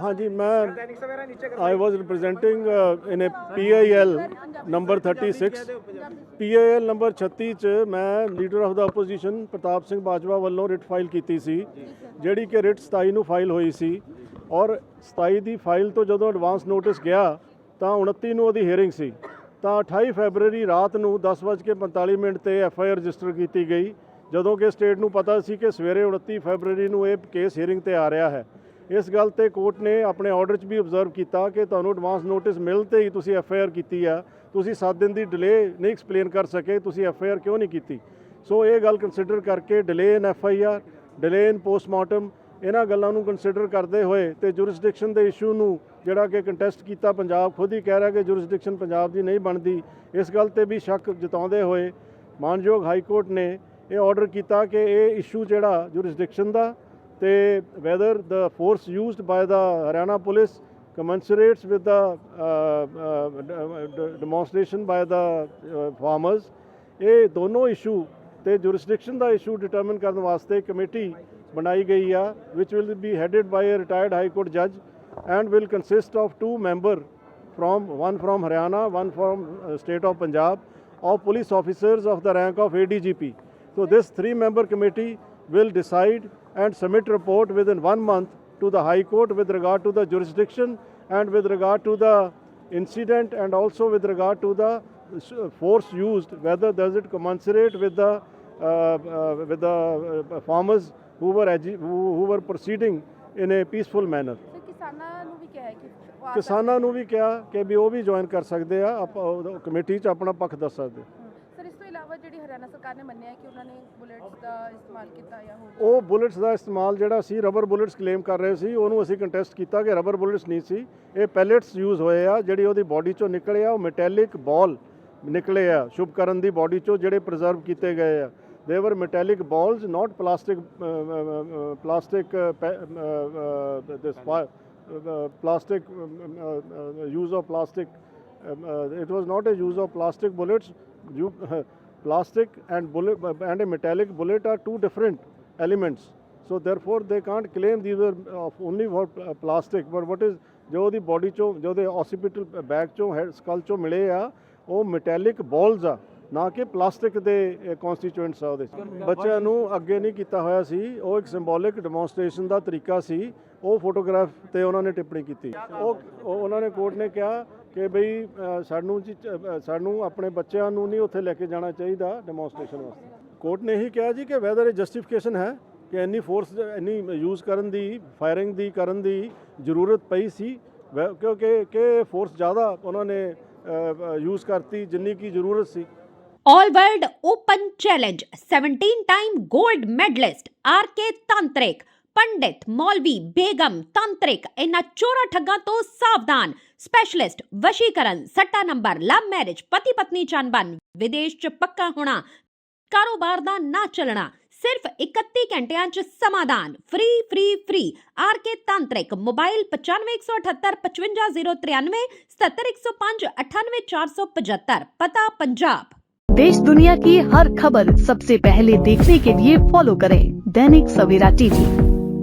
ਹਾਂਜੀ, ਮੈਂ I was representing in a PIL number 36 PIL number 36 ਚ ਮੈਂ leader of the opposition Pratap Singh Bajwa ਵੱਲੋਂ writ file ਕੀਤੀ ਸੀ, ਜਿਹੜੀ ਕਿ ਰਿਟ 27 ਨੂੰ ਫਾਈਲ ਹੋਈ ਸੀ। ਔਰ 27 ਦੀ ਫਾਈਲ ਤੋਂ ਜਦੋਂ ਐਡਵਾਂਸ ਨੋਟਿਸ ਗਿਆ, ਤਾਂ 29 ਨੂੰ ਉਹਦੀ ਹੀਅਰਿੰਗ ਸੀ। ਤਾਂ 28 ਫੈਬਰੂਰੀ ਰਾਤ ਨੂੰ 10:45 ਮਿੰਟ ਤੇ ਐਫ ਆਈ ਆਰ ਰਜਿਸਟਰ ਕੀਤੀ ਗਈ, ਜਦੋਂ ਕਿ ਸਟੇਟ ਨੂੰ ਪਤਾ ਸੀ ਕਿ ਸਵੇਰੇ 29 ਫੈਬਰੂਰੀ ਨੂੰ ਇਹ ਕੇਸ ਹੀਅਰਿੰਗ ਤੇ ਆ ਰਿਹਾ ਹੈ। ਇਸ ਗੱਲ ਤੇ ਕੋਰਟ ਨੇ ਆਪਣੇ ਆਰਡਰ 'ਚ ਵੀ ਆਬਜ਼ਰਵ ਕੀਤਾ ਕਿ ਤੁਹਾਨੂੰ ਐਡਵਾਂਸ ਨੋਟਿਸ ਮਿਲ 'ਤੇ ਹੀ ਤੁਸੀਂ ਐਫ ਆਈ ਆਰ ਕੀਤੀ ਆ। ਤੁਸੀਂ 7 ਦਿਨ ਦੀ ਡਿਲੇ ਨਹੀਂ ਐਕਸਪਲੇਨ ਕਰ ਸਕੇ, ਤੁਸੀਂ ਐਫ ਆਈ ਆਰ ਕਿਉਂ ਨਹੀਂ ਕੀਤੀ? ਸੋ ਇਹ ਗੱਲ ਕੰਸੀਡਰ ਕਰਕੇ delay in F I R delay in postmortem ਇਹਨਾਂ ਗੱਲਾਂ ਨੂੰ ਕੰਸੀਡਰ ਕਰਦੇ ਹੋਏ ਤੇ ਜੁਰਿਸਡਿਕਸ਼ਨ ਦੇ ਇਸ਼ੂ ਨੂੰ ਜਿਹੜਾ ਕਿ ਕੰਟੈਸਟ ਕੀਤਾ, ਪੰਜਾਬ ਖੁਦ ਹੀ ਕਹਿ ਰਿਹਾ ਕਿ ਜੁਰਿਸਡਿਕਸ਼ਨ ਪੰਜਾਬ ਦੀ ਨਹੀਂ ਬਣਦੀ। ਇਸ ਗੱਲ ਤੇ ਵੀ ਸ਼ੱਕ ਜਤਾਉਂਦੇ ਹੋਏ ਮਾਨਯੋਗ ਹਾਈ ਕੋਰਟ ਨੇ ਇਹ ਆਰਡਰ ਕੀਤਾ ਕਿ ਇਹ ਇਸ਼ੂ ਜਿਹੜਾ ਜੁਰਿਸਡਿਕਸ਼ਨ ਦਾ ਤੇ whether the force used by the Haryana police commensurates with the uh, uh, d- demonstration by the uh, farmers ਇਹ ਦੋਨੋਂ ਇਸ਼ੂ ਤੇ jurisdiction ਦਾ ਇਸ਼ੂ ਡਿਟਰਮਿਨ ਕਰਨ ਵਾਸਤੇ ਕਮੇਟੀ ਬਣਾਈ ਗਈ ਆ which will be headed by a retired high court judge and will consist of two member from one from Haryana one from uh, state of Punjab of police officers of the rank of ADGP so this three member committee will decide and submit report within one month to the High Court with regard to the jurisdiction and with regard to the incident and also with regard to the force used, whether does it commensurate with the uh, uh, with the uh, farmers who were who, who were proceeding in a peaceful manner. ਕਿਸਾਨਾਂ ਨੂੰ ਵੀ ਕਿਹਾ ਕਿ ਵੀ ਉਹ ਵੀ join ਕਰ ਸਕਦੇ ਆ ਆਪਾਂ committee 'ਚ ਆਪਣਾ ਪੱਖ ਦੱਸ ਸਕਦੇ ਇਲਾਵਾ ਜਿਹੜੀ ਹਰਿਆਣਾ ਸਰਕਾਰ ਨੇ ਮੰਨਿਆ ਕਿ ਉਹਨਾਂ ਨੇ ਬੁਲੇਟਸ ਦਾ ਇਸਤੇਮਾਲ ਕੀਤਾ ਜਾਂ ਹੋਰ ਉਹ ਬੁਲੇਟਸ ਦਾ ਇਸਤੇਮਾਲ ਜਿਹੜਾ ਸੀ ਰਬਰ ਬੁਲੇਟਸ ਕਲੇਮ ਕਰ ਰਹੇ ਸੀ ਉਹਨੂੰ ਅਸੀਂ ਕੰਟੈਸਟ ਕੀਤਾ ਕਿ ਰਬਰ ਬੁਲੇਟਸ ਨਹੀਂ ਸੀ। ਇਹ ਪੈਲੇਟਸ ਯੂਜ਼ ਹੋਏ ਆ ਜਿਹੜੀ ਉਹਦੀ ਬਾਡੀ ਚੋਂ ਨਿਕਲੇ ਆ ਉਹ ਮੈਟੈਲਿਕ ਬਾਲ ਨਿਕਲੇ ਆ ਸ਼ੁਭਕਰਨ ਦੀ ਬਾਡੀ ਚੋਂ ਜਿਹੜੇ ਪ੍ਰੀਜ਼ਰਵ ਕੀਤੇ ਗਏ ਆ। They were metallic balls not plastic plastic this plastic um, uh, uh, use of plastic um, uh, it was not a use of plastic bullets you plastic and bullet and a metallic bullet are two different elements. So therefore they can't claim these were of only for uh, plastic. But what is ਜੋ ਉਹਦੀ body ਚੋਂ ਜੋ ਉਹਦੇ hospital bag ਚੋਂ head ਸਕਲ ਚੋਂ ਮਿਲੇ ਆ ਉਹ ਮੈਟੈਲਿਕ ਬਾਲਸ ਆ ਨਾ ਕਿ ਪਲਾਸਟਿਕ ਦੇ ਕਨਸਟੀਟੂਐਂਟਸ ਆ ਉਹਦੇ ਬੱਚਿਆਂ ਨੂੰ ਅੱਗੇ ਨਹੀਂ ਕੀਤਾ ਹੋਇਆ ਸੀ ਉਹ ਇੱਕ ਸਿੰਬੋਲਿਕ ਡੈਮੋਨਸਟ੍ਰੇਸ਼ਨ ਦਾ ਤਰੀਕਾ ਸੀ ਉਹ ਫੋਟੋਗ੍ਰਾਫ ਤੇ ਉਹਨਾਂ ਨੇ ਟਿੱਪਣੀ ਕੀਤੀ ਉਹ- ਉਹਨਾਂ ਨੇ ਕੋਰਟ ਨੇ ਕਿਹਾ ਕਿ ਬਈ ਸਾਨੂੰ ਸਾਨੂੰ ਆਪਣੇ ਬੱਚਿਆਂ ਨੂੰ ਨਹੀਂ ਉੱਥੇ ਲੈ ਕੇ ਜਾਣਾ ਚਾਹੀਦਾ ਡੈਮੋਨਸਟ੍ਰੇਸ਼ਨ ਵਾਸਤੇ। ਕੋਰਟ ਨੇ ਇਹੀ ਕਿਹਾ ਜੀ ਕਿ ਵੈਦਰ ਇਹ ਜਸਟੀਫਿਕੇਸ਼ਨ ਹੈ ਕਿ ਇੰਨੀ ਫੋਰਸ ਇੰਨੀ ਯੂਜ਼ ਕਰਨ ਦੀ ਫਾਇਰਿੰਗ ਦੀ, ਕਰਨ ਦੀ ਜ਼ਰੂਰਤ ਪਈ ਸੀ। ਕਿਉਂਕਿ ਕਿ ਫੋਰਸ ਜ਼ਿਆਦਾ ਉਹਨਾਂ ਨੇ ਯੂਜ਼ ਕਰਤੀ, ਜਿੰਨੀ ਕੀ ਜ਼ਰੂਰਤ ਸੀ। All World Open Challenge 17 time gold medalist RK Tantrik ਪੰਡਿਤ ਮੌਲਵੀ ਬੇਗਮ ਤੰਤਰਿਕ ਇਹਨਾਂ ਚੋਰਾ ਠੱਗਾਂ ਤੋਂ ਸਾਵਧਾਨ ਸਪੈਸ਼ਲਿਸਟ ਵਸ਼ੀਕਰਨ ਸੱਟਾ ਨੰਬਰ ਲਵ ਮੈਰਿਜ ਪਤੀ ਪਤਨੀ ਚੰਬਨ ਵਿਦੇਸ਼ ਚ ਪੱਕਾ ਹੋਣਾ ਕਾਰੋਬਾਰ ਦਾ ਨਾ ਚੱਲਣਾ ਸਿਰਫ 31 ਘੰਟਿਆਂ ਚ ਸਮਾਧਾਨ ਫ੍ਰੀ ਫ੍ਰੀ ਫ੍ਰੀ ਆਰਕੇ ਤਾਂਤਰਿਕ ਮੋਬਾਈਲ 9518555093 77105 98475 ਪਤਾ ਪੰਜਾਬ देश दुनिया की हर खबर सबसे पहले देखने के लिए फॉलो करें दैनिक सवेरा टीवी